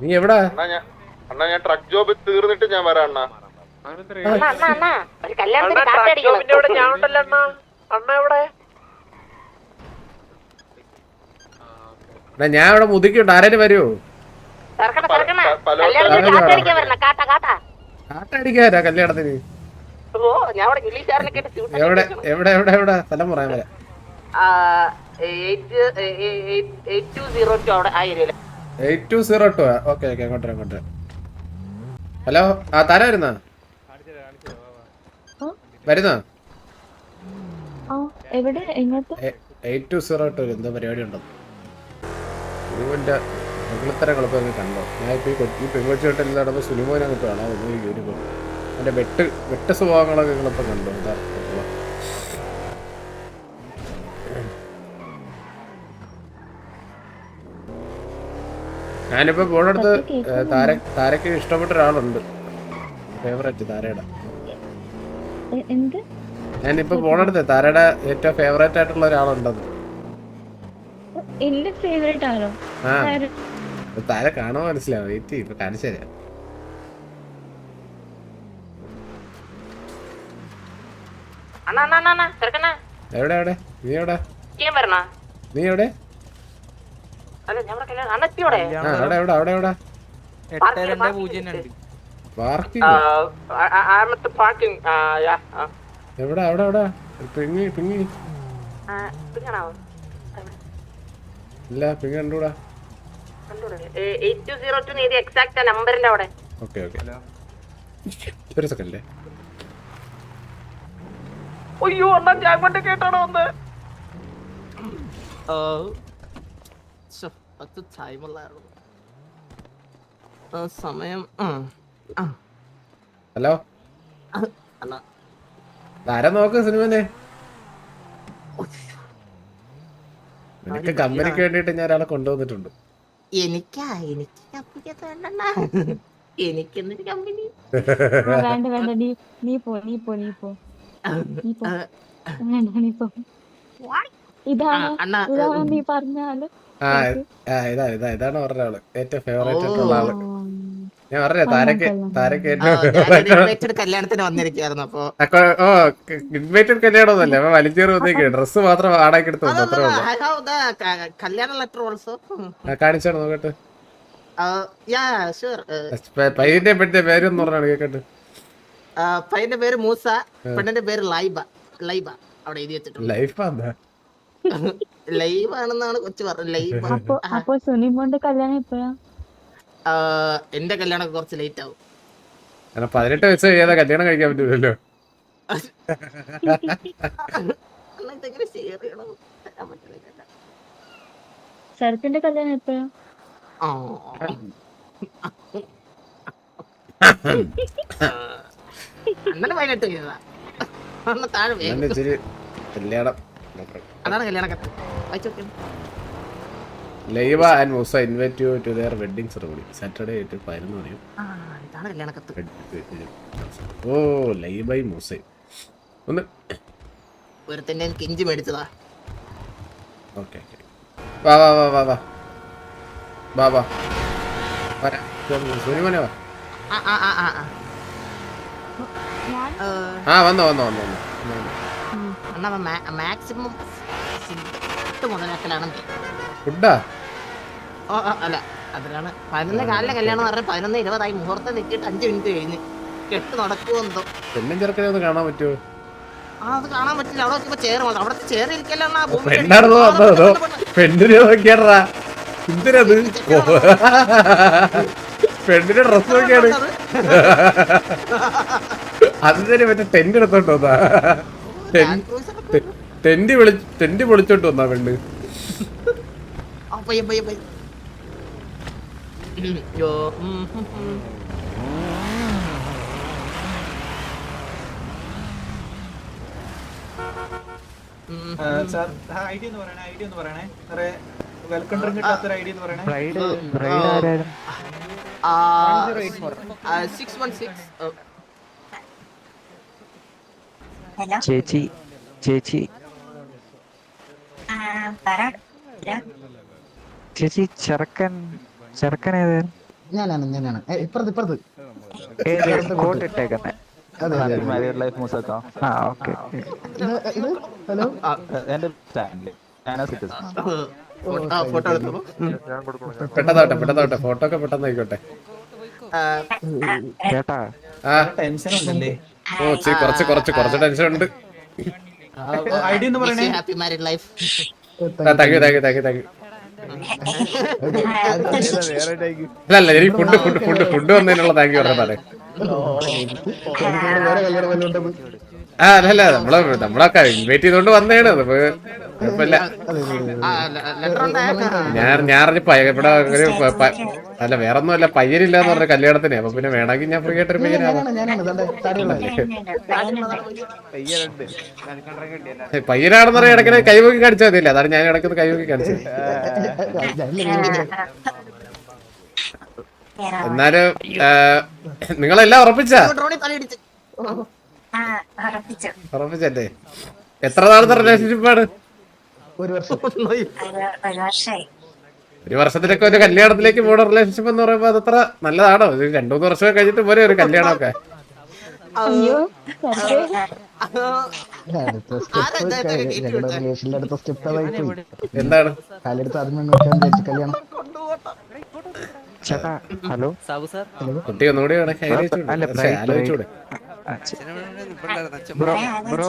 നീ എവിടാ? അണ്ണാ ഞാൻ അണ്ണാ ഞാൻ ട്രക്ക് ജോബ് തീർന്നിട്ട് ഞാൻ വരാം അണ്ണാ. അണ്ണാ അണ്ണാ അണ്ണാ ഒരു കല്യാണത്തിന് കാറ്റടിക്കണം ഞാൻ ഉണ്ടല്ലോ അണ്ണ. അണ്ണ എവിടെ? എടാ, ഞാൻ ഇവിടെ മുതുക്കിണ്ട് ആരേലും വരുമോ കാട്ടടിക്കാരാ കല്യാണത്തിന് എവിടെ? എവിടെ എവിടെ എവിടെ? സ്ഥലം പറയാൻ വരാം. അവിടെ ആ ഏരിയയിൽ. Eight two zero two. Okay okay അങ്ങോട്ട് വരാം, അങ്ങോട്ട് ഹലോ ആ താര വരുന്ന? വരുന്ന? എയ്റ്റ് ടു സീറോ ടു എന്തോ പരിപാടി ഉണ്ടോ ഇവന്റെ മംഗളത്തരങ്ങളൊക്കെ കളിപ്പൊക്കെ കണ്ടോ? ഞാൻ ഇപ്പൊ ഈ പെൺകുട്ടി ഈ പെങ്കൊച്ചി ഹോട്ടലിൽ നടന്ന സുനിമോനെ കാണാൻ യൂണിഫോം അതിന്റെ വെട്ട് വെട്ട സ്വഭാവങ്ങളൊക്കെ നിങ്ങളിപ്പോ കണ്ടോ? എന്താ ഞാനിപ്പോ പോണടുത്ത് താരക്ക് ഇഷ്ടപ്പെട്ട ഒരാളുണ്ട്. ഫേവറേറ്റ് താരയുടെ. എന്ത്? ഞാനിപ്പോ പോണടുത്ത് താരയുടെ ഏറ്റവും ഫേവറേറ്റ് ആയിട്ടുള്ള ഒരാളുണ്ടത് എന്റെ ഫേവറേറ്റ് ആണോ? ആ. താര കാണാൻ മനസ്സിലാവും വെയിറ്റ് ചെയ്യും ഇപ്പൊ കാണിച്ചു തരാം. നീ എവിടെ? നീ എവിടെ? എവിടെ അവിടെ എവിടെ? പിങ്ങി പിങ്ങി. ഇല്ല പിങ്ങി കണ്ടൂടാ. എയ്റ്റ് ടു സീറോ ടു നീതി എക്സാക്ട് നമ്പറിന്റെ അവിടെ. Okay okay. ഒരു സെക്കൻഡ് അയ്യോ അണ്ണാ ഞാൻ കേട്ടാണോ ഒന്ന് പത്ത് ടൈമുള്ളായിരുന്നു സമയം ഹലോ? അണ്ണ താര നോക്ക് സിനിമനെ? നിനക്ക് കമ്പനിക്ക് വേണ്ടിട്ട് ഞാൻ ഒരാളെ കൊണ്ടുവന്നിട്ടുണ്ട്. എനിക്കാ എനിക്ക് കമ്പനി വേണ്ടണ്ണ. എനിക്ക് കമ്പനി? വേണ്ട വേണ്ട. നീ നീ പോ നീ പോ നീ പോ. നീ പോ. ഇതാണ്. നീ പറഞ്ഞാൽ. ആ ആ ഇതാ ഇതാ ഇതാണ് പറഞ്ഞ ആൾ. ഏറ്റവും ഫേവറേറ്റ് ആയിട്ടുള്ള ആൾ. ഞാൻ പറഞ്ഞ താരക്ക് താരക്ക് ഏറ്റവും കല്യാണത്തിന് വന്നിരിക്കായിരുന്നു അപ്പൊ. ഓ ഇൻവൈറ്റഡ് കല്യാണം ഒന്നല്ലേ അപ്പൊ വലിച്ചേറി വന്നേക്ക് ഡ്രസ് മാത്രം ആടാക്കി എടുത്തു അത്രേ കല്യാണ ലെറ്റർ ഓൾസോ കാണിച്ചാണ് നോക്കട്ടെ. പയ്യന്റെ പെണ്ണിന്റെ പേരൊന്നും പറഞ്ഞാണ് കേക്കട്ടെ. പയ്യന്റെ പേര് മൂസ പെണ്ണിന്റെ പേര് ലൈബ ലൈബ അവിടെ എഴുതി വെച്ചിട്ടുണ്ട്. ലൈഫാ എന്താ? ലൈവ് ആണെന്നാണ് കൊച്ചു പറഞ്ഞത് ലൈവ് അപ്പൊ സുനിമോന്റെ കല്യാണം എപ്പോഴാ എന്റെ കല്യാണം കുറച്ച് ലേറ്റ് ആവും പതിനെട്ട് വയസ്സ് കഴിയാതെ കല്യാണം കഴിക്കാൻ പറ്റൂലല്ലോ അണ്ണാ, ഇതെങ്ങനെ share ചെയ്യണം? തരാൻ പറ്റുന്നില്ല. ശരത്തിന്റെ കല്യാണം എപ്പോഴാ ആ. അണ്ണന് പതിനെട്ട് കഴിഞ്ഞതാ താഴെ. അങ്ങനെ കല്യാണം. അതാണ് കല്യാണ കത്ത് വായിച്ചോക്കെ Laiva and Moosa invite you to their wedding ceremony Saturday ആയിട്ട് പതിനൊന്ന് മണിയും. ആ ഇതാണ് കല്യാണ കത്ത് ഓ ലൈബൈ മൂസ. ഒന്ന്. ഒരുത്തന്നെ കിഞ്ചി മേടിച്ചതാ. Okay okay. വാ വാ വാ വാ വാ. വാ വാ. വരാം. സൂര്യമോനെ വാ. ആ ആ ആ ആ ആ. ആ വന്നോ വന്നോ വന്നോ വന്നോ. വന്നോ. മാക്സിമം മുതലാക്കലാണ് ഫുഡാ? ഓ ഓ, അല്ല അതിലാണ്. പതിനൊന്ന് കാലിലെ കല്യാണം പറഞ്ഞ പതിനൊന്ന് ഇരുപതായി. മുഹൂർത്തം തെറ്റിയിട്ട് അഞ്ച് മിനിറ്റ് കഴിഞ്ഞ്. കെട്ട് നടക്കുമോ എന്തോ. പെണ്ണും ചെറുക്കനെ ഒന്ന് കാണാൻ പറ്റുമോ ആ അത് കാണാൻ പറ്റില്ല. അവിടെ നോക്കിയപ്പോ ചേർ അവിടത്തെ ചേർ ഇരിക്കലാണ് ആ ഭൂമി പെണ്ണാണോ വന്നതോ പെണ്ണിനെ നോക്കിയാടാ? എന്തിനത്? പെണ്ണിന്റെ ഡ്രസ് നോക്കിയാണ്. അതിന് മറ്റേ ടെന്റ് എടുത്തോണ്ടോ ടെന്റ് വിളി ടെന്റ് വിളിച്ചോട്ട് വന്നാ പെണ്ണ്. സാർ എന്ന് പറയണേ ഐഡി എന്ന് പറയണേ. സാറേ വെൽക്കം ഡ്രിങ്ക് കിട്ടാത്തൊരു ഐഡി എന്ന് പറയണേ. ചേച്ചി ചേച്ചി ചേച്ചി ചെറുക്കൻ ചെറുക്കൻ ഏത്? ഞാനാണ് ഞാനാണ്. ഇപ്പുറത്ത് ഇപ്പുറത്ത്. കോട്ട് ഇട്ടേക്കുന്നേ? ഹലോ? എന്റെ പെട്ടെന്നാവട്ടെ പെട്ടെന്നാവട്ടെ ഫോട്ടോ ഒക്കെ പെട്ടെന്ന് ആയിക്കോട്ടെ. ഓ കുറച്ച് കുറച്ച് കുറച്ച് ടെൻഷൻ ഉണ്ട്. ഐ ഡി എന്ന് പറയണേ. Happy married life thank you thank you thank you thank you അല്ല അല്ല എനിക്ക് ഫുഡ് ഫുഡ് ഫുഡ് ഫുഡ് വന്നതിനുള്ള താങ്ക് യു പറഞ്ഞതാണ് വേറെ കല്യാണം ആ അല്ല അല്ല നമ്മളെ നമ്മളൊക്കെ ഇൻവൈറ്റ് ചെയ്തോണ്ട് വന്നേണ്. കുഴപ്പമില്ല ഞാൻ പയ്യ ഇവിടെ ഒരു പ- പ- അല്ല പയ്യരില്ല എന്ന് പറഞ്ഞ കല്യാണത്തിന്. അപ്പൊ പിന്നെ വേണമെങ്കിൽ ഞാൻ ഫ്രീ ഞാനാണ് ദാണ്ടെ താടിയുള്ള പയ്യനാണെന്ന് പറയാൻ ഇടയ്ക്കിടെ കൈവക്കി കാണിച്ചാൽ മതിയില്ല? അതാണ് ഞാൻ ഇടയ്ക്ക് കൈവക്കി കാണിച്ചത്. എന്നാലും നിങ്ങളെല്ലാം ഉറപ്പിച്ചാ? ഉറപ്പിച്ചല്ലേ? എത്ര നാളത്തെ റിലേഷൻഷിപ്പാണ് ഒരു വർഷം. ഒരു വർഷത്തിലൊക്കെ ഒരു കല്യാണത്തിലേക്ക് പോണ റിലേഷൻഷിപ്പ് എന്ന് പറയുമ്പോ അതത്ര നല്ലതാണോ? രണ്ടു മൂന്ന് വർഷം കഴിഞ്ഞിട്ട് പോരെ ഒരു കല്യാണമൊക്കെ. അടുത്ത സ്റ്റെപ്പ് അതായി എന്താണ്? കാലെടുത്ത് ആദ്യം നോക്കാൻ വിചാരിച്ചു കല്യാണം ചേട്ടാ ഹലോ കുട്ടി ഒന്നുകൂടി ആലോചിച്ചൂടെ? ബ്രോ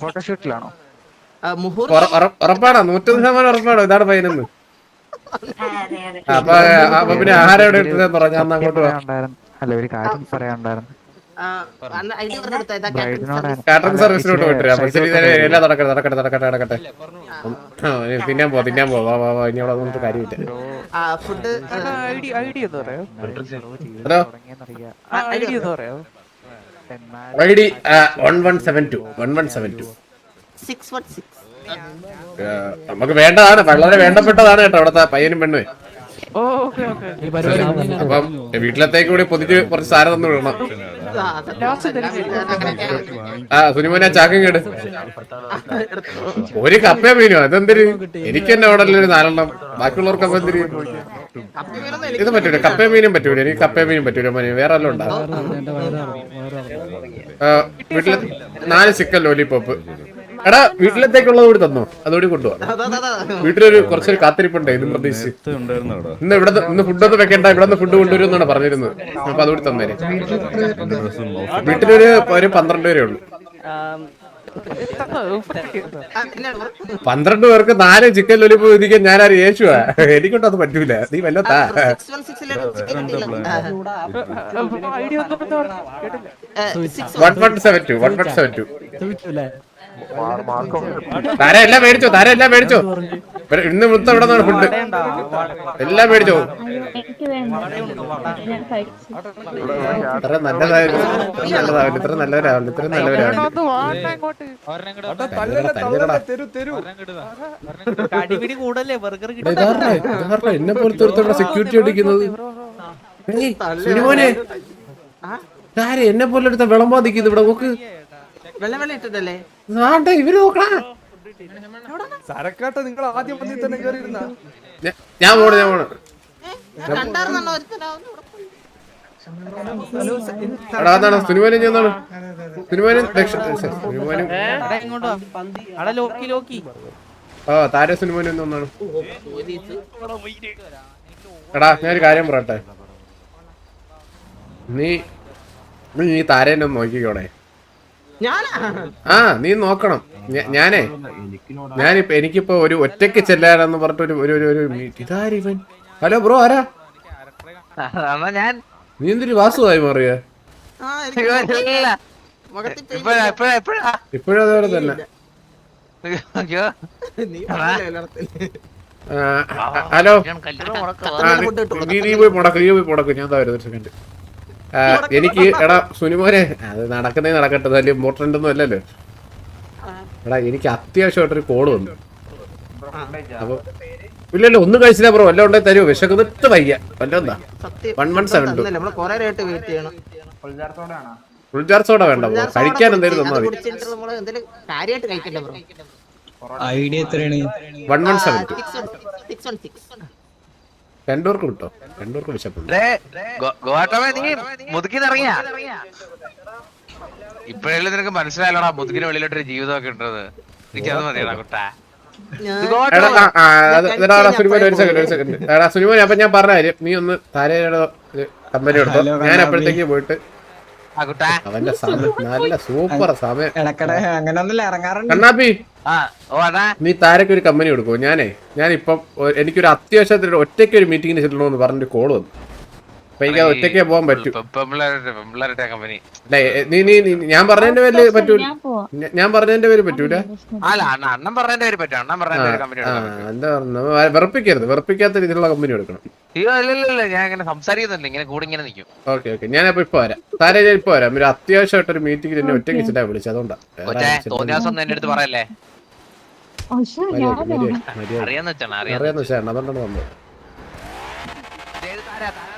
ഫോട്ടോഷൂട്ടിലാണോ? ഉറപ്പാണോ? നൂറ്റൊന്ന് ശതമാനം ഉറപ്പാണോ? ഇതാണ് പയ്യനെന്ന് അപ്പൊ അപ്പൊ പിന്നെ ആഹാരം എവിടെ എടുത്തതെന്ന് പറഞ്ഞു അന്ന് അങ്ങോട്ട് അല്ല ഒരു കാര്യം പറയാനുണ്ടായിരുന്നു. കാറ്ററിംഗ് സർവീസിലോട്ട് പോയിട്ട് അപ്പൊ ശരി എല്ലാം നടക്കട്ടെ നടക്കട്ടെ നടക്കട്ടെ നടക്കട്ടെ. തിന്നാൻ പോ തിന്നാൻ പോ വാ വാ വാ ഇനി അവിടെ വന്നിട്ട് കാര്യമില്ല. ഫുഡ് ഐഡി ഐഡി എന്ന് പറയാം ഹലോ? തുടങ്ങിയെന്നറിയാം. ഐഡി എന്ന് പറയാം എന്നാൽ I D one one seven two one one seven two six one six നമുക്ക് വേണ്ടതാണ് വളരെ വേണ്ടപ്പെട്ടതാണ് കേട്ടോ അവിടുത്തെ പയ്യനും പെണ്ണു. അപ്പം വീട്ടിലത്തേക്ക് കൂടി പൊതിച്ച് കുറച്ച് സാരം തന്നു വിടണം. ആ സുനിമോനെ ചാക്കും കേട് ഒരു കപ്പ മീനോ? അതെന്തിരി എനിക്ക് തന്നെ അവിടെ ഒരു നാലെണ്ണം. ബാക്കിയുള്ളവർക്ക് അപ്പൊ എന്തിന്? ഇത് പറ്റൂല. കപ്പ മീനും പറ്റൂല. എനിക്ക് കപ്പ മീനും പറ്റൂല മോനെ. വേറെ എല്ലാം ഉണ്ടോ? വീട്ടിൽ വീട്ടിലെ നാല് ചിക്കൻ ലോലിപോപ്പ്. എടാ വീട്ടിലത്തേക്കുള്ളത് കൂടി തന്നു? അതോടി കൊണ്ടുപോ വീട്ടിലൊരു കുറച്ചൊരു കാത്തിരിപ്പുണ്ട് ഇതും പ്രതീക്ഷിച്ച്. ഇന്ന് ഇവിടെ ഇന്ന് ഫുഡൊന്നും വെക്കണ്ട ഇവിടെ നിന്ന് ഫുഡ് കൊണ്ടുവരും എന്നാണ് പറഞ്ഞിരുന്നത്. അപ്പൊ അതോടി തന്നേ വീട്ടിലൊരു ഒരു പന്ത്രണ്ട് പേരേ ഉള്ളൂ. പന്ത്രണ്ട് പേർക്ക് നാല് ചിക്കൻ ലോലിപോപ്പ് ഇരിക്കാൻ ഞാനാര് യേശുവാ? എനിക്കൊട്ടും അത് പറ്റൂല. നീ വല്ലതാ one one seven two one one seven two താര എല്ലാം മേടിച്ചോ താര എല്ലാം മേടിച്ചോ. ഇന്ന് മുത്ത ഇവിടെ നിന്നാണ് ഫുഡ് എല്ലാം മേടിച്ചോ. ഇത്ര നല്ലതായിരുന്നു. ഇത്ര നല്ലതാവില്ല ഇത്ര നല്ലവരാവില്ല ഇത്ര നല്ലവരാവില്ല എന്നെ പോലത്തെ ഒരുത്തോടെ സെക്യൂരിറ്റി അടിക്കുന്നത് എന്നെ പോലെ എടുത്ത വിളം നിക്കുന്നത് ഇവിടെ. നോക്ക്. വെള്ളം വെള്ളം ഇട്ടിട്ടല്ലേ ആണ്ടെ ഇവർ നോക്കണ. സരക്കാട്ട നിങ്ങൾ ആദ്യം വന്നിൽ തന്നെ കയറിയിരുന്ന ഞാൻ പോണു ഞാൻ പോണു. ചെന്നാണ് ആ താര ഒന്നാണ് എടാ ഞാനൊരു കാര്യം പറയട്ടെ? നീ നീ താരേനെ ഒന്ന് ആ നീ നോക്കണം. ഞാനേ ഞാനിപ്പോ എനിക്കിപ്പോ ഒരു ഒറ്റയ്ക്ക് ചെല്ലാനെന്ന് പറഞ്ഞിട്ട് ഒരു ഒരു ഒരു- ഇതാരിവൻ ഹലോ ബ്രോ ആരാ? നീ എന്തൊരു വാസുവായി മാറിയ? ഇപ്പോഴും അതേപോലെ തന്നെ. ഹലോ. നീ- പോയി മുടക്കും നീ പോയി മുടക്കും ഞാൻ ദാ വരുന്നു ഒരു സെക്കൻഡ് എനിക്ക് എടാ സുനിമോനെ അത് നടക്കുന്നേ നടക്കട്ടെ വലിയ ഇമ്പോർട്ടന്റ് ഒന്നും അല്ലല്ലോ. എടാ എനിക്ക് അത്യാവശ്യമായിട്ടൊരു കോൾ വന്നു. അപ്പൊ ഇല്ലല്ലോ ഒന്നും കഴിച്ചില്ല ബ്രോ. വല്ല ഉണ്ടെങ്കിൽ തരുമോ വിശക്കുന്നിട്ട് വയ്യ. സത്യം. One one seven two. Full charge soda വേണ്ട ബ്രോ. കഴിക്കാൻ എന്തെങ്കിലും തന്നാ മതി. ഐഡിയ എത്രയാണ്? One one seven two six one six one six രണ്ടുപേർക്ക് കിട്ടോ. രണ്ടുപേർക്ക് വിശപ്പുണ്ട് നീ? മുതുക്കിന്നിറങ്ങിയ നിനക്ക് മനസ്സിലായല്ലോടാ മുതുകിന് വെളിയിലോട്ടൊരു ജീവിതമൊക്കെ ഉണ്ടത്. മതിയടാ കുട്ടാ. ആ, അത് എടാ, എടാ, സുനിമോൻ ഒരു സെക്കൻഡ് ഒരു സെക്കൻഡ് എടാ സുനിമോൻ അപ്പൊ ഞാൻ പറഞ്ഞ കാര്യം നീ ഒന്ന് താരയുടെ കമ്പനി എടുത്തോ. ഞാൻ അപ്പോഴത്തേക്ക് പോയിട്ട് കുട്ടാ അവന്റെ സമയം നല്ല സൂപ്പർ സമയം. ഇറങ്ങാറുണ്ട്. കണ്ണാപ്പി. നീ താരക്ക് ഒരു കമ്പനി കൊടുക്കോ. ഞാനേ ഞാനിപ്പം എനിക്കൊരു അത്യാവശ്യത്തിൽ ഒറ്റയ്ക്ക് ഒരു മീറ്റിംഗിന് ചെല്ലണമെന്ന് പറഞ്ഞിട്ട് കോൾ വന്നു. അപ്പൊ എനിക്ക് അത് ഒറ്റയ്ക്കേ പോകാൻ പറ്റൂ. നീ നീ ഞാൻ പറഞ്ഞതിന്റെ പേര് പറ്റൂല ഞാൻ പറഞ്ഞതിന്റെ പേര് പറ്റൂല? അല്ല അണ്ണൻ പറഞ്ഞതിന്റെ പേര് അണ്ണൻ പറഞ്ഞതിന്റെ കമ്പനി ആ എന്താ പറഞ്ഞ വെറുപ്പിക്കരുത്. വെറുപ്പിക്കാത്ത രീതിയിലുള്ള കമ്പനി എടുക്കണം. അയ്യോ ഇല്ല ഇല്ല ഇല്ല. ഞാൻ ഇങ്ങനെ സംസാരിക്കുന്നില്ല ഇങ്ങനെ കൂടെ ഇങ്ങനെ നിൽക്കും. Okay okay. ഞാനപ്പോ ഇപ്പൊ വരാം. താര ഞാൻ ഇപ്പൊ വരാം. ഒരു അത്യാവശ്യമായിട്ട് ഒരു മീറ്റിംഗ് എന്നെ ഒറ്റയ്ക്ക് വെച്ചിട്ടാ വിളിച്ചത്. കൊച്ചേ ആരും വിളിച്ചില്ല. തോന്നിയാസം എന്റെ അടുത്ത് പറയല്ലേ? മര്യാദ. അറിയാന്ന് വെച്ചാണ് അറിയാന്ന് അറിയാന്ന് വെച്ചാ അതുകൊണ്ടാണ് വന്നത്. ഏത് താരാ? താരാ ദാസാണോ?